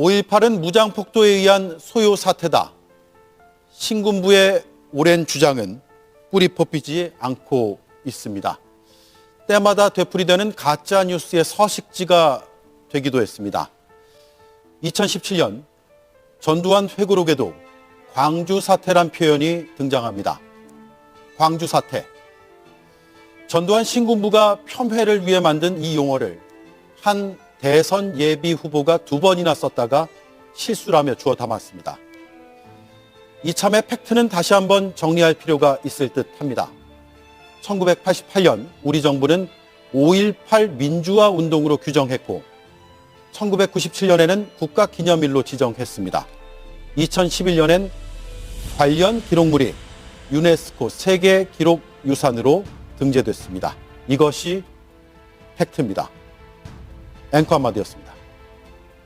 5.18은 무장폭도에 의한 소요 사태다. 신군부의 오랜 주장은 뿌리 뽑히지 않고 있습니다. 때마다 되풀이되는 가짜 뉴스의 서식지가 되기도 했습니다. 2017년 전두환 회고록에도 광주 사태란 표현이 등장합니다. 광주 사태. 전두환 신군부가 폄훼를 위해 만든 이 용어를 한 대선 예비 후보가 두 번이나 썼다가 실수라며 주워 담았습니다. 이참에 팩트는 다시 한번 정리할 필요가 있을 듯 합니다. 1988년 우리 정부는 5.18 민주화 운동으로 규정했고 1997년에는 국가 기념일로 지정했습니다. 2011년엔 관련 기록물이 유네스코 세계 기록 유산으로 등재됐습니다. 이것이 팩트입니다. 앵커 마디였습니다.